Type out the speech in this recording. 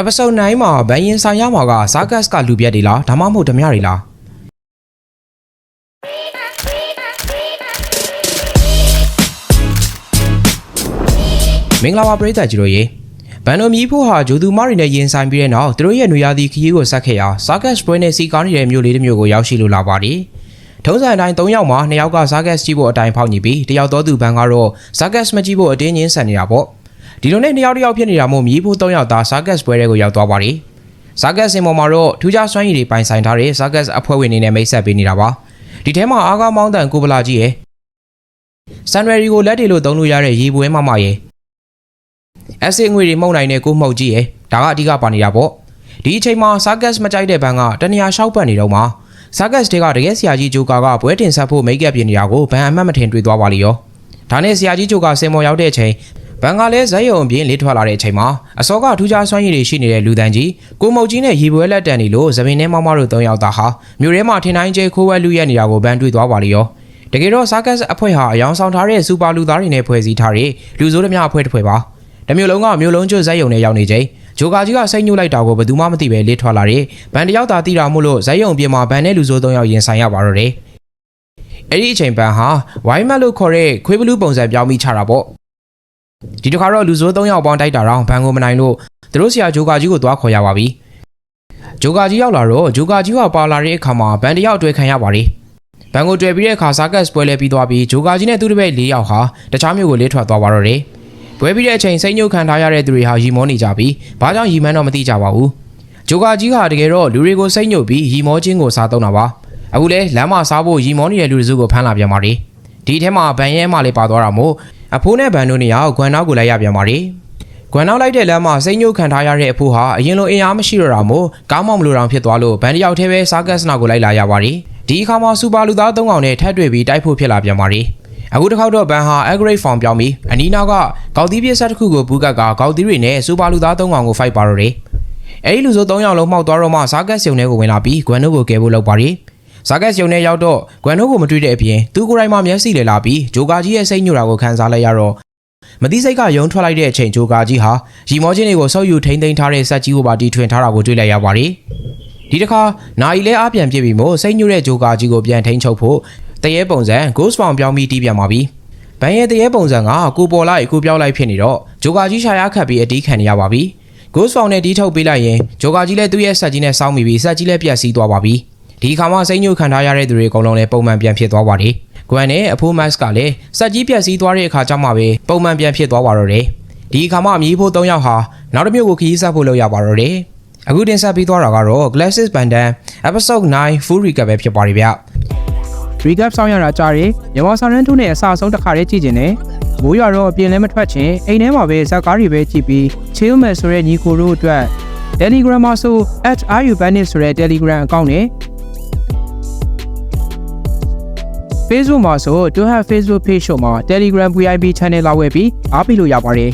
episode 9မှာဘန်ရင်ဆိုင်ရမှာက Sarkis ကလူပြက်တွေလားဒါမှမဟုတ်ဓမြတွေလားမင်္ဂလာပါပရိသတ်ကြီးတို့ရေဘန်နိုမီဖို့ဟာဂျိုသူမတွေနဲ့ရင်ဆိုင်ပြီးတဲ့နောက်သူတို့ရဲ့နွေရာသီခရီးကိုဆက်ခဲ့ရာ Sarkis ပွဲနဲ့စီကားနေတဲ့မြို့လေးတစ်မြို့ကိုရောက်ရှိလို့လာပါတယ်ထုံးစံအတိုင်း၃ယောက်မှာ၂ယောက်က Sarkis ကြည့်ဖို့အတိုင်းဖောက်ညီပြီးတယောက်တော့သူဘန်ကတော့ Sarkis မကြည့်ဖို့အတင်းချင်းဆန်နေတာပေါ့ ဒီလိုနဲ့နှစ်ယောက်တစ်ယောက်ဖြစ်နေတာမို့မြည်ဖို့၃ယောက်သား Sarkis ပွဲတွေကိုရောက်သွားပါတယ်။ Sarkis စင်ပေါ်မှာတော့ထူးခြားစွမ်းရည်တွေပိုင်ဆိုင်ထားတဲ့ Sarkis အဖွဲ့ဝင်တွေနဲ့မိတ်ဆက်ပေးနေတာပါ။ဒီထဲမှာအားကားမောင်းတန်ကိုပလာကြီးရဲ့ဆန်ရယ်ရီကိုလက်တွေလို့သုံးလို့ရတဲ့ရေပွဲမမရဲ့အစစ်ငွေတွေမှုန်နိုင်တဲ့ကိုမှုတ်ကြီးရဲ့ဒါကအဓိကပါနေတာပေါ့။ဒီအချိန်မှာ Sarkis မကြိုက်တဲ့ဘန်ကတနေရာရှောက်ပတ်နေတော့မှာ Sarkis တွေကတကယ်ဆရာကြီးဂျိုကာကပွဲတင်ဆက်ဖို့မိတ်ကပ်ပြင်နေတာကိုဘန်အမှတ်မထင်တွေ့သွားပါလိရော။ဒါနဲ့ဆရာကြီးဂျိုကာစင်ပေါ်ရောက်တဲ့အချိန် ဘန်ကလည်းဇက်ရုံအပြင်လေးထွက်လာတဲ့အချိန်မှာအစောကထူးခြားစွမ်းရည်တွေရှိနေတဲ့လူတန်းကြီးကိုမုတ်ကြီးနဲ့ရေပွဲလက်တန်နေလို့ဇမင်းနဲ့မမတို့၃ယောက်သားဟာမြို့ထဲမှာထင်တိုင်းကျဲခိုးဝဲလူရဲ့နေရာကိုဘန်တွေ့သွားပါလိရောတကယ်တော့ Sarkis အဖွဲ့ဟာအယောင်ဆောင်ထားတဲ့စူပါလူသားတွေနဲ့ဖွဲ့စည်းထားတဲ့လူဆိုးသမျှအဖွဲ့တစ်ဖွဲ့ပါတမျိုးလုံးကမျိုးလုံးကျွတ်ဇက်ရုံနဲ့ရောက်နေချိန်ဂျိုကာကြီးကစိတ်ညှို့လိုက်တာကိုဘယ်သူမှမသိပဲလေးထွက်လာတဲ့ဘန်တယောက်သာတိတာမို့လို့ဇက်ရုံပြင်မှာဘန်နဲ့လူဆိုး၃ယောက်ရင်ဆိုင်ရပါတော့တယ်အဲ့ဒီအချိန်ဘန်ဟာဝိုင်းမတ်လို့ခေါ်တဲ့ခွေးဘလူးပုံစံပြောင်းပြီးချတာပေါ့ ဒီတစ်ခါတော့လူဆိုး၃ယောက်ပေါင်းတိုက်တာတော့ဘန်ကိုမနိုင်လို့သူတို့ဆရာဂျိုကာကြီးကိုသွားခေါ်ရပါပြီဂျိုကာကြီးရောက်လာတော့ဂျိုကာကြီးကပါလာတဲ့အခါမှာဘန်တယောက်တွေ့ခံရပါတယ်ဘန်ကိုတွေ့ပြီးတဲ့အခါစာကတ်ပွဲလဲပြီးသွားပြီးဂျိုကာကြီးနဲ့သူ့တပည့်၄ယောက်ဟာတခြားမျိုးကိုလေးထွက်သွားပါတော့တယ်ပွဲပြီးတဲ့အချိန်စိတ်ညှို့ခံထားရတဲ့သူတွေဟာရီမောနေကြပြီးဘာကြောင့်ရီမန်းတော့မသိကြပါဘူးဂျိုကာကြီးကတကယ်တော့လူတွေကိုစိတ်ညှို့ပြီးရီမောချင်းကိုစားသုံးတာပါအခုလဲလမ်းမှာစားဖို့ရီမောနေတဲ့လူတွေစုကိုဖမ်းလာပြန်ပါတယ်ဒီထဲမှာဘန်ရဲမှလေးပါသွားတာမို့ အဖိုးနဲ့ဗန်တို့နေရာကိုဂွမ်နောက်ကိုလိုက်ရပြန်ပါတယ်။ဂွမ်နောက်လိုက်တဲ့လမ်းမှာစိတ်ညှို့ခံထားရတဲ့အဖိုးဟာအရင်လိုအင်အားမရှိတော့တာမို့ကောင်းမောင်မလို့တောင်ဖြစ်သွားလို့ဗန်တယောက်တည်းပဲစာကတ်စနာကိုလိုက်လာရပါတယ်။ဒီအခါမှာစူပါလူသား၃ကောင်နဲ့ထပ်တွေ့ပြီးတိုက်ဖို့ဖြစ်လာပြန်ပါတယ်။အခုတစ်ခေါက်တော့ဗန်ဟာ upgrade form ပြောင်းပြီးအနီးနောက်ကကောက်သီးပြည့်ဆက်တစ်ခုကိုဘူးကတ်ကကောက်သီးတွေနဲ့စူပါလူသား၃ကောင်ကို fight ပါတော့တယ်။အဲဒီလူဆို၃ယောက်လုံးမှောက်သွားတော့မှစာကတ်စုံထဲကိုဝင်လာပြီးဂွမ်တို့ကိုကယ်ဖို့လုပ်ပါတယ်။ ဇာကက်ယုံနဲ့ရောက်တော့ဂွမ်တို့ကိုမတွေ့တဲ့အပြင်သူကိုယ်တိုင်မှမျက်စိလေလာပြီးဂျိုကာကြီးရဲ့စိတ်ညို့တာကိုခံစားလိုက်ရတော့မသိစိတ်ကယုံထွက်လိုက်တဲ့အချိန်ဂျိုကာကြီးဟာရီမောချင်းတွေကိုဆုပ်ယူထိမ့်သိမ်းထားတဲ့စက်ကြီးကိုပါတီထွင်ထားတာကိုတွေ့လိုက်ရပါတယ်ဒီတစ်ခါနာယီလဲအပြန်ပြစ်ပြီးမို့စိတ်ညို့တဲ့ဂျိုကာကြီးကိုပြန်ထိန်းချုပ်ဖို့တရေပုံစံ ghost form ပြောင်းပြီးတီးပြန်ပါပြီဘန်ရဲ့တရေပုံစံကကိုပေါ်လိုက်ကိုပြောင်းလိုက်ဖြစ်နေတော့ဂျိုကာကြီးရှာရခတ်ပြီးအတီးခံနေရပါပြီ ghost form နဲ့တီးထုတ်ပေးလိုက်ရင်ဂျိုကာကြီးလည်းသူ့ရဲ့စက်ကြီးနဲ့စောင်းမိပြီးစက်ကြီးလည်းပြတ်စီးသွားပါပြီ ဒီခါမှစိတ်ညှို့ခံထားရတဲ့သူတွေအကုန်လုံးလည်းပုံမှန်ပြန်ဖြစ်သွားပါတယ်။ဂွမ်နဲ့အဖိုးမတ်စ်ကလည်းစက်ကြီးပြက်စီးသွားတဲ့အခါကျမှပဲပုံမှန်ပြန်ဖြစ်သွားပါတော့တယ်။ဒီခါမှအမီးဖို့၃ယောက်ဟာနောက်တစ်မျိုးကိုခရီးဆက်ဖို့လုပ်ရပါတော့တယ်။အခုတင်ဆက်ပေးသွားတာကတော့ Glasses Bandan Episode 9 Full Recap ပဲဖြစ်ပါတယ်ဗျ။ recap ဆောင်ရတာကြားတယ်မြန်မာဆောင်ရန်ထုနဲ့အစအဆုံးတစ်ခါတည်းကြည့်ကျင်တယ်မိုးရွာတော့အပြင်လည်းမထွက်ချင်အိမ်ထဲမှာပဲဇက်ကားတွေပဲကြည့်ပြီး chill မယ်ဆိုတဲ့ညီကိုတို့အတွက် Telegram မှာဆို @rubandit ဆိုတဲ့ Telegram အကောင့်နဲ့ Facebook မှာဆို to have Facebook page မှာ Telegram VIP channel လာဝယ်ပြီးအားပေးလို့ရပါတယ်